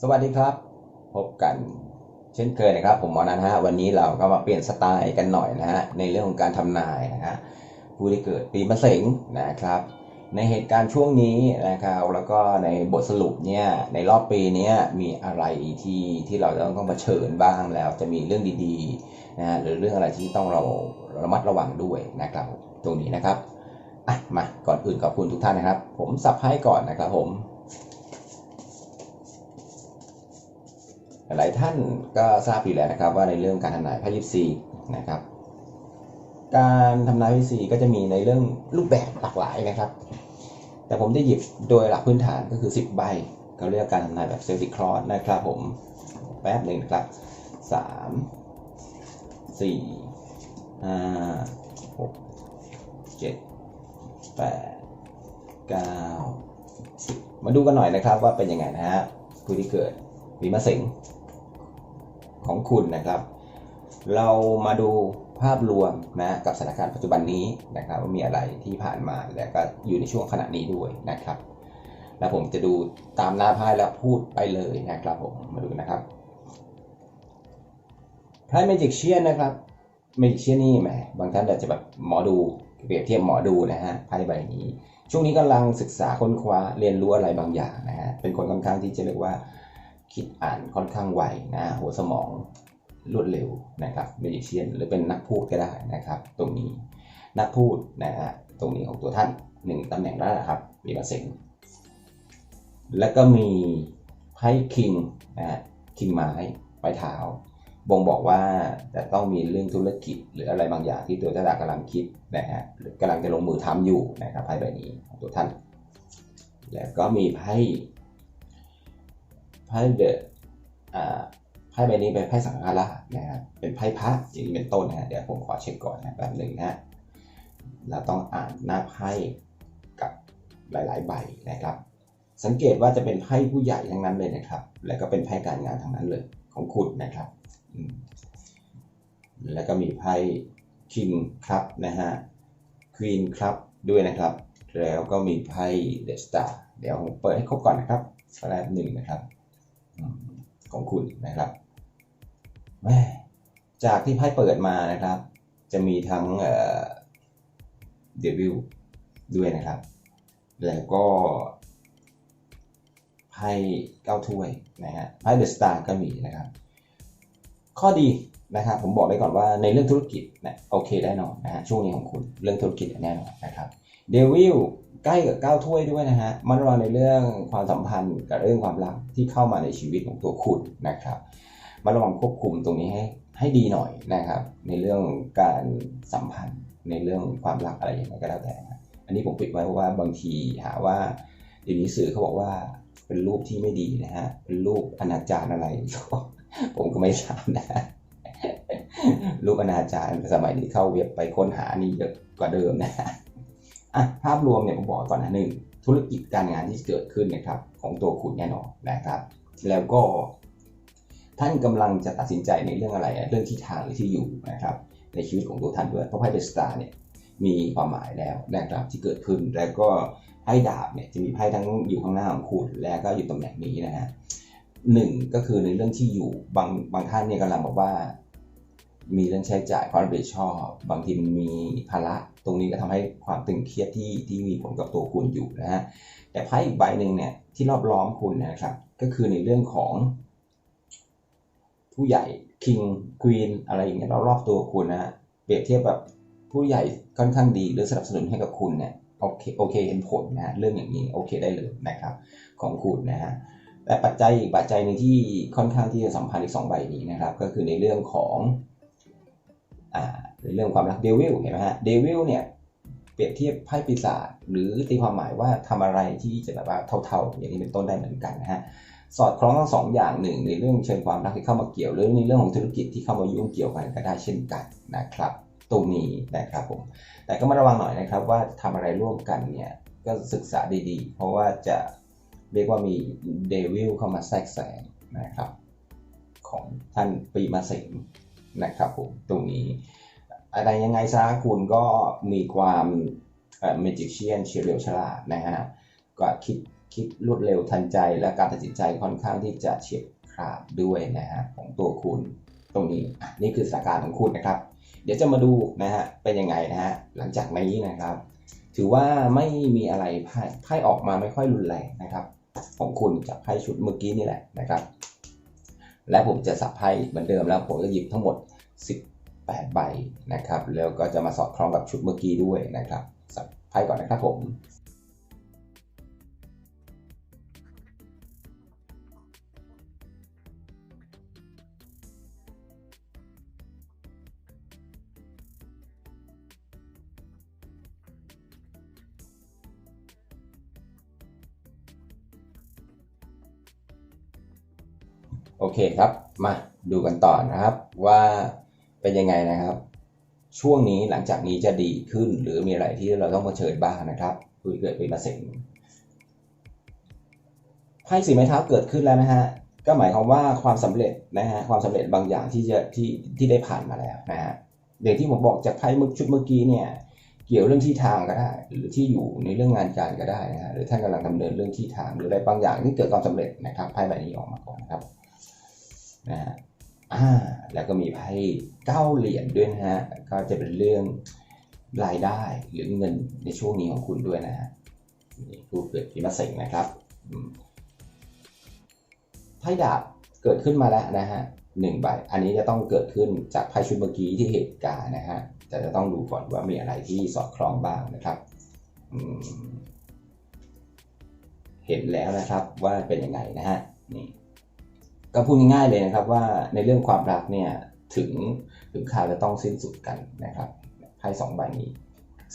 สวัสดีครับ พบกัน เช่นเคยนะครับ ผมหมอนันฮะวันนี้เราก็มาเปลี่ยนสไตล์กันหน่อยนะฮะในเรื่องของการทำนายนะฮะผู้ที่เกิดปีมะเสงนะครับ ในเหตุการณ์ช่วงนี้นะครับแล้วก็ในบทสรุปเนี่ยในรอบปีนี้มีอะไรที่ที่เราจะต้องเผชิญบ้างแล้ว จะมีเรื่องดีๆนะฮะหรือเรื่องอะไรที่ต้องเราระมัดระวังด้วยนะครับ ตรงนี้นะครับอะมาก่อนอื่นขอบคุณทุกท่านนะครับ ผมสับให้ก่อนนะครับผม หลายท่านก็ทราบอยู่แล้วนะครับว่าในเรื่องการทำนายไพ่ยิปซีนะครับการทำนายไพ่ยิปซีก็จะมีในเรื่องรูปแบบหลากหลายนะครับ แต่ผมจะหยิบโดยหลักพื้นฐานก็คือ 10 ใบเขาเรียกการทำนายแบบเซลติคลอสนะครับผมแป๊บหนึ่งนะครับ 3 4 5 6 7 8 9 10 มาดูกันหน่อยนะครับว่าเป็นยังไงนะฮะผู้ที่เกิดปีมะเสง ของคุณนะครับ เรามาดูภาพรวมนะกับสถานการณ์ปัจจุบันนี้นะครับว่ามีอะไรที่ผ่านมาและก็อยู่ในช่วงขณะนี้ด้วยนะครับ แล้วผมจะดูตามหน้าไพ่แล้วพูดไปเลยนะครับผมมาดูนะครับไพ่เมจิกเชียนนะครับเมจิกเชียนนี่แหมบางท่านอาจจะแบบหมอดูเปรียบเทียบหมอดูนะฮะไพ่ใบนี้ ช่วงนี้กำลังศึกษาค้นคว้าเรียนรู้อะไรบางอย่างนะฮะเป็นคนค่อนข้างที่จะเรียกว่า คิดอ่านค่อนข้างไวนะหัวสมองรวดเร็วนะครับเมจิเชียนหรือเป็นนักพูดก็ได้นะครับ ตรงนี้นักพูดนะฮะตรงนี้ของตัวท่านหนึ่งตำแหน่งแล้วนะครับมีเปอร์เซ็นต์แล้วก็มีไพ่คิงนะฮะคิงไม้ปลายเท้าบ่งบอกว่าจะต้องมีเรื่องธุรกิจ หรืออะไรบางอย่างที่ตัวท่านกำลังคิดนะฮะหรือกำลังจะลงมือทำอยู่นะครับไพ่ใบนี้ของตัวท่าน แล้วก็มีไพ่ ไพ่เดอะอ่าไพ่ใบนี้เป็นไพ่สังฆราชนะครับเป็นไพ่พระอย่างนี้เป็นต้นนะฮะเดี๋ยวผมขอเช็คก่อนนะแบบหนึ่งนะฮะเราต้องอ่านหน้าไพ่กับหลาย ๆ ใบนะครับ สังเกตว่าจะเป็นไพ่ผู้ใหญ่ทั้งนั้นเลยนะครับ แล้วก็เป็นไพ่การงานทั้งนั้นเลยของคุณนะครับ แล้วก็มีไพ่คิงครับนะฮะควีนครับด้วยนะครับ แล้วก็มีไพ่เดอะสตาร์เดี๋ยวผมเปิดให้ครบก่อนนะครับแรกหนึ่งนะครับ ของคุณนะครับแม่จากที่ไพ่เปิดมานะครับ จะมีทั้งเดวิลด้วยนะครับ แล้วก็ไพ่เก้าถ้วยนะฮะไพ่เดอะสตาร์ก็มีนะครับ ข้อดีนะครับผมบอกได้ก่อนว่าในเรื่องธุรกิจนะโอเคแน่นอนนะฮะช่วงนี้ของคุณเรื่องธุรกิจแน่นอนนะครับเดวิล ใกล้กับเก้าถ้วยด้วยนะฮะมันระวังในเรื่องความสัมพันธ์กับเรื่องความรักที่เข้ามาในชีวิตของตัวคุณนะครับมาระวังควบคุมตรงนี้ให้ให้ดีหน่อยนะครับ ในเรื่องการสัมพันธ์ในเรื่องความรักอะไรอย่างไรก็แล้วแต่ อันนี้ผมปิดไว้เพราะว่าบางทีหาว่าเดี๋ยวนี้สื่อเขาบอกว่าเป็นรูปที่ไม่ดีนะฮะเป็นรูปอนาจารอะไร ผมก็ไม่ทราบนะฮะรูปอนาจารสมัยนี้เข้าเว็บไปค้นหานี่เยอะกว่าเดิมนะ อะภาพรวมเนี่ยผมบอกก่อนนะหนึ่งธุรกิจการงานที่เกิดขึ้นนะครับของตัวคุณแน่นอนนะครับ แล้วก็ ท่านกำลังจะตัดสินใจในเรื่องอะไร เรื่องที่ทางหรือที่อยู่นะครับ ในชีวิตของตัวท่านด้วยเพราะไพ่เดสตาร์เนี่ยมีความหมายแล้วนะครับที่เกิดขึ้นแล้วก็ไพ่ดาบเนี่ยจะมีไพ่ทั้งอยู่ข้างหน้าของคุณและก็อยู่ตำแหน่งนี้นะฮะหนึ่งก็คือในเรื่องที่อยู่บางบางท่านเนี่ยกำลังบอกว่า มีเรื่องใช้จ่ายความรับผิดชอบ บางทีมันมีภาระตรงนี้ก็ทำให้ความตึงเครียดที่ที่มีผลกับตัวคุณอยู่นะฮะแต่ไพ่อีกใบหนึ่งเนี่ยที่รอบล้อมคุณนะครับ ก็คือในเรื่องของ ผู้ใหญ่ king queen อะไรอย่างเงี้ยรอบๆตัวคุณนะฮะเปรียบเทียบแบบผู้ใหญ่ค่อนข้างดีหรือสนับสนุนให้กับคุณเนี่ยโอเคโอเคเห็นผลนะฮะเรื่องอย่างนี้โอเคได้เลยนะครับ ของคุณนะฮะแต่ปัจจัยอีกปัจจัยหนึ่งที่ค่อนข้างที่จะสัมพันธ์อีกสองใบนี้นะครับ ก็คือในเรื่องของอ่า ในเรื่องความรักเดวิลเห็นไหมฮะเดวิลเนี่ยเปรียบเทียบไพ่ปีศาจหรือตีความหมายว่าทำอะไรที่จะแบบว่าเท่าๆ อย่างนี้เป็นต้นได้เหมือนกันนะฮะสอดคล้องทั้งสองอย่างหนึ่งในเรื่องเชิงความรักที่เข้ามาเกี่ยวหรือในเรื่องของธุรกิจที่เข้ามายุ่งเกี่ยวกันก็ได้เช่นกันนะครับตรงนี้นะครับผมแต่ก็มาระวังหน่อยนะครับว่าทำอะไรร่วมกันเนี่ยก็ศึกษาดีๆ เพราะว่าจะเรียกว่ามีเดวิลเข้ามาแทรกแซงนะครับของท่านปีมาเสงนะครับผมตรงนี้ อะไรยังไงซะคุณก็มีความเมจิกเชียนเฉลียวฉลาดนะฮะก็คิดคิดรวดเร็วทันใจและการตัดสินใจค่อนข้างที่จะเฉียบขาดด้วยนะฮะของตัวคุณตรงนี้นี่คือสถานการณ์ของคุณนะครับ เดี๋ยวจะมาดูนะฮะเป็นยังไงนะฮะหลังจากนี้นะครับ ถือว่าไม่มีอะไรไพ่ไพ่ออกมาไม่ค่อยรุนแรงนะครับ ของคุณจากไพ่ชุดเมื่อกี้นี่แหละนะครับ และผมจะสับไพ่เหมือนเดิมแล้วผมก็หยิบทั้งหมด 8 ใบนะครับ แล้วก็จะมาสอดคล้องกับชุดเมื่อกี้ด้วยนะครับสับไพ่ก่อนนะครับผมโอเคครับ มาดูกันต่อนะครับว่า เป็นยังไงนะครับ ช่วงนี้หลังจากนี้จะดีขึ้นหรือมีอะไรที่เราต้องเผชิญบ้างนะครับคุยเกิดปีมาเซ็งไพ่สีไม้เท้าเกิดขึ้นแล้วนะฮะก็หมายความว่าความสำเร็จนะฮะความสำเร็จบางอย่างที่จะที่ที่ได้ผ่านมาแล้วนะฮะอย่างที่ผมบอกจากไพ่เมื่อชุดเมื่อกี้เนี่ยเกี่ยวเรื่องที่ทางก็ได้ หรือที่อยู่ในเรื่องงานการก็ได้นะฮะหรือท่านกำลังดำเนินเรื่องที่ทางหรืออะไรบางอย่างที่เกิดความสำเร็จนะครับไพ่ใบนี้ออกมาก่อนนะครับนะฮะ อ่าแล้วก็มีไพ่เก้าเหรียญด้วยนะฮะก็จะเป็นเรื่องรายได้หรือเงินในช่วงนี้ของคุณด้วยนะฮะนี่ผู้เกิดปีมะเสงนะครับไพ่ดาบเกิดขึ้นมาแล้วนะฮะหนึ่งใบอันนี้จะต้องเกิดขึ้นจากไพ่ชุดเมื่อกี้ที่เหตุการณ์นะฮะแต่จะต้องดูก่อนว่ามีอะไรที่สอดคล้องบ้างนะครับเห็นแล้วนะครับว่าเป็นยังไงนะฮะนี่ ก็พูดง่ายๆเลยนะครับว่าในเรื่องความรักเนี่ยถึงถึงคราวจะต้องสิ้นสุดกันนะครับไพ่สองใบนี้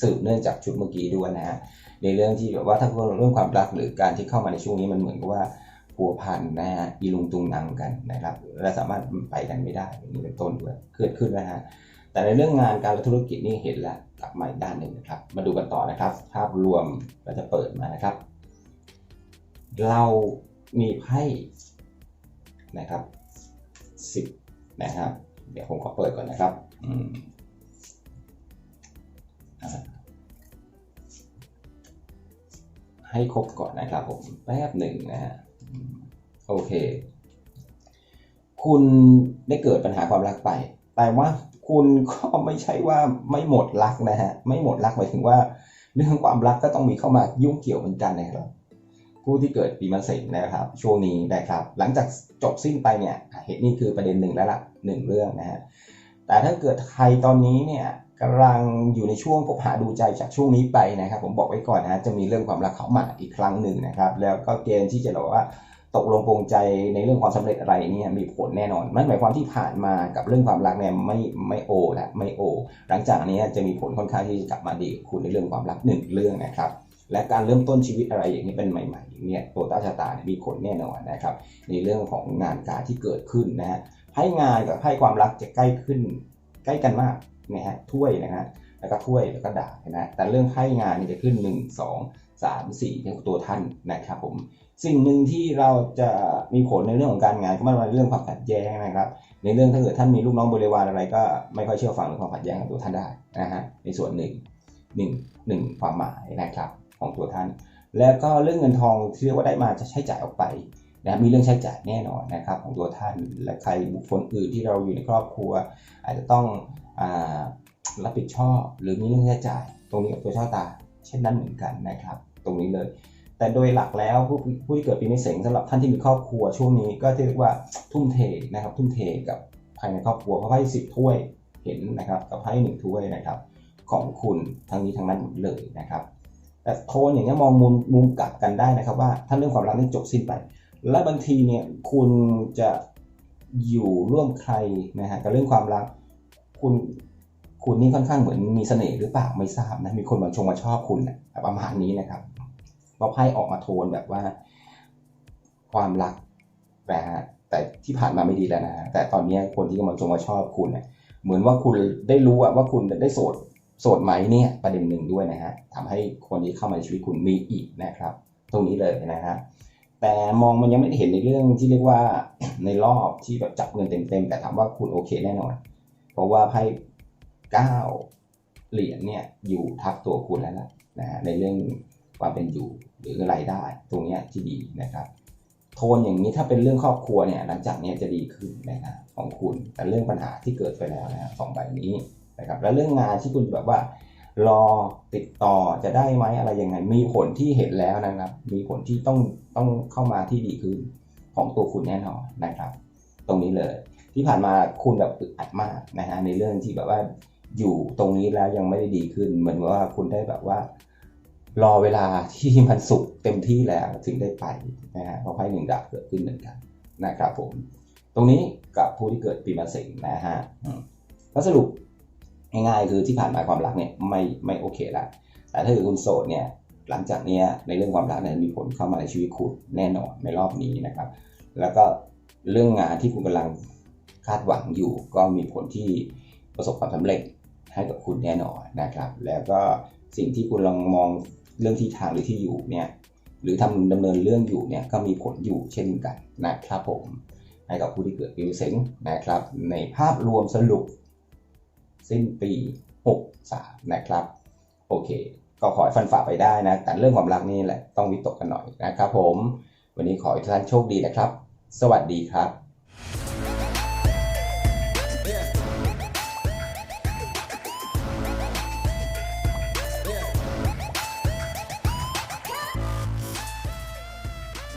สืบเนื่องจากชุดเมื่อกี้ด้วยนะฮะในเรื่องที่แบบว่าถ้าพูดเรื่องความรักหรือการที่เข้ามาในช่วงนี้มันเหมือนกับว่าผัวพันนะฮะอีลุงตุงนังกันนะครับ และสามารถไปกันไม่ได้อย่างนี้เป็นต้นด้วยเกิดขึ้นนะฮะแต่ในเรื่องงานการธุรกิจนี่เห็นแล้วกลับมาอีกด้านหนึ่งนะครับ มาดูกันต่อนะครับ ภาพรวมเราจะเปิดมานะครับ เรามีไพ่ นะครับสิบนะครับ เดี๋ยวผมขอเปิดก่อนนะครับอืมให้ครบก่อนนะครับผมแป๊บหนึ่งนะฮะโอเค คุณได้เกิดปัญหาความรักไป แต่ว่าคุณก็ไม่ใช่ว่าไม่หมดรักนะฮะ ไม่หมดรักหมายถึงว่า เรื่องความรักก็ต้องมีเข้ามายุ่งเกี่ยวเหมือนกันนะครับ ผู้ที่เกิดปีมะเสงนะครับ ช่วงนี้นะครับ หลังจากจบสิ้นไปเนี่ยเหตุนี้คือประเด็นหนึ่งแล้วล่ะหนึ่งเรื่องนะฮะแต่ถ้าเกิดใครตอนนี้เนี่ยกำลังอยู่ในช่วงคบหาดูใจจากช่วงนี้ไปนะครับ ผมบอกไว้ก่อนนะจะมีเรื่องความรักเข้ามาอีกครั้งหนึ่งนะครับ แล้วก็เกณฑ์ที่จะบอกว่าตกลงปรงใจในเรื่องความสำเร็จอะไรเนี่ยมีผลแน่นอนมันหมายความที่ผ่านมากับเรื่องความรักเนี่ยไม่ไม่โอและไม่โอ หลังจากนี้จะมีผลค่อนข้างที่จะกลับมาดีคุณในเรื่องความรักหนึ่งเรื่องนะครับ และการเริ่มต้นชีวิตอะไรอย่างนี้เป็นใหม่ๆอย่างเนี้ยตัวต้าชะตาเนี่ยมีผลแน่นอนนะครับ ในเรื่องของงานการที่เกิดขึ้นนะฮะให้งานกับให้ความรักจะใกล้ขึ้น ใกล้กันมากนะฮะถ้วยนะฮะแล้วก็ถ้วยแล้วก็ดาบนะแต่เรื่องให้งานนี่จะขึ้น 1 2 3 4ในตัวท่านนะครับผมสิ่งหนึ่งที่เราจะมีผลในเรื่องของการงานก็ไม่ว่าเรื่องความขัดแย้งนะครับ ในเรื่องถ้าเกิดท่านมีลูกน้องบริวารอะไรก็ไม่ค่อยเชื่อฟังเรื่องความขัดแย้งของตัวท่านได้นะฮะในส่วนหนึ่งหนึ่งหนึ่งความหมายนะครับ ของตัวท่าน แล้วก็เรื่องเงินทองที่เรียกว่าได้มาจะใช้จ่ายออกไปนะมีเรื่องใช้จ่ายแน่นอนนะครับของตัวท่านและใครบุคคลอื่นที่เราอยู่ในครอบครัว อาจจะต้องอรับผิดชอบหรือมีเรื่องใช้จ่าย ตรงนี้กับตัวเจ้าตา เช่นนั้นเหมือนกันนะครับ ตรงนี้เลย แต่โดยหลักแล้วผู้ผู้ที่เกิดปีมะเสงสำหรับท่านที่มีครอบครัวช่วงนี้ก็เรียกว่าทุ่มเทนะครับ ทุ่มเทกับภายในครอบครัวเพราะไพ่สิบถ้วยเห็นนะครับกับไพ่หนึ่งถ้วยนะครับ ของคุณทั้งนี้ทั้งนั้นหมดเลยนะครับ แต่โทนอย่างเงี้ยมองมุมมุมกลับกันได้นะครับ ว่าถ้าเรื่องความรักนี่จบสิ้นไป และบางทีเนี่ยคุณจะอยู่ร่วมใครนะฮะกับเรื่องความรัก คุณคุณนี่ค่อนข้างเหมือนมีเสน่ห์หรือเปล่าไม่ทราบนะมีคนมาชงมาชอบคุณนะประมาณนี้นะครับเพราะไพ่ออกมาโทนแบบว่า ความรักนะฮะแต่ที่ผ่านมาไม่ดีแล้วนะแต่ตอนนี้คนที่กำลังชงมาชอบคุณเนี่ยเหมือนว่าคุณได้รู้ว่าคุณได้โสด โสดไหมเนี่ยประเด็นหนึ่งด้วยนะฮะทำให้คนที่เข้ามาในชีวิตคุณมีอีกนะครับ ตรงนี้เลยนะฮะแต่มองมันยังไม่ได้เห็นในเรื่องที่เรียกว่าในรอบที่แบบจับเงินเต็มๆแต่ถามว่าคุณโอเคแน่นอน เพราะว่าไพ่เก้าเหรียญเนี่ยอยู่ทับตัวคุณแล้วล่ะนะฮะในเรื่องความเป็นอยู่หรือรายได้ตรงนี้ที่ดีนะครับโทนอย่างนี้ถ้าเป็นเรื่องครอบครัวเนี่ยหลังจากเนี้ยจะดีขึ้นนะครับของคุณแต่เรื่องปัญหาที่เกิดไปแล้วนะสองใบนี้ นะครับแล้วเรื่องงานที่คุณแบบว่า รอติดต่อจะได้ไหมอะไรยังไง มีผลที่เห็นแล้วนะครับ มีผลที่ต้องต้องเข้ามาที่ดีขึ้นของตัวคุณแน่นอนนะครับ ตรงนี้เลย ที่ผ่านมาคุณแบบอึดอัดมากนะฮะในเรื่องที่แบบว่าอยู่ตรงนี้แล้วยังไม่ได้ดีขึ้น เหมือนว่าคุณได้แบบว่า รอเวลาที่มันสุกเต็มที่แล้วถึงได้ไปนะฮะเพราะไพ่หนึ่งดาบเกิดขึ้นเหมือนกันนะครับผม ตรงนี้กับผู้ที่เกิดปีมะเสงนะฮะก็สรุป ง่ายๆคือที่ผ่านมาความรักเนี่ยไม่ไม่โอเคละแต่ถ้าเกิดคุณโสดเนี่ยหลังจากเนี้ยในเรื่องความรักเนี่ยมีผลเข้ามาในชีวิตคุณแน่นอนในรอบนี้นะครับ แล้วก็เรื่องงานที่คุณกำลังคาดหวังอยู่ ก็มีผลที่ประสบความสำเร็จให้กับคุณแน่นอนนะครับ แล้วก็สิ่งที่คุณลองมองเรื่องที่ทางหรือที่อยู่เนี่ยหรือทำดำเนินเรื่องอยู่เนี่ยก็มีผลอยู่เช่นกันนะครับผมให้กับผู้ที่เกิดปีเสงนะครับ ในภาพรวมสรุป สิ้นปี 63 นะครับ โอเค ก็ขอให้ฟันฝ่าไปได้นะ แต่เรื่องความรักนี่แหละต้องวิตกกันหน่อยนะครับผม วันนี้ขอให้ทุกท่านโชคดีนะครับ สวัสดีครับ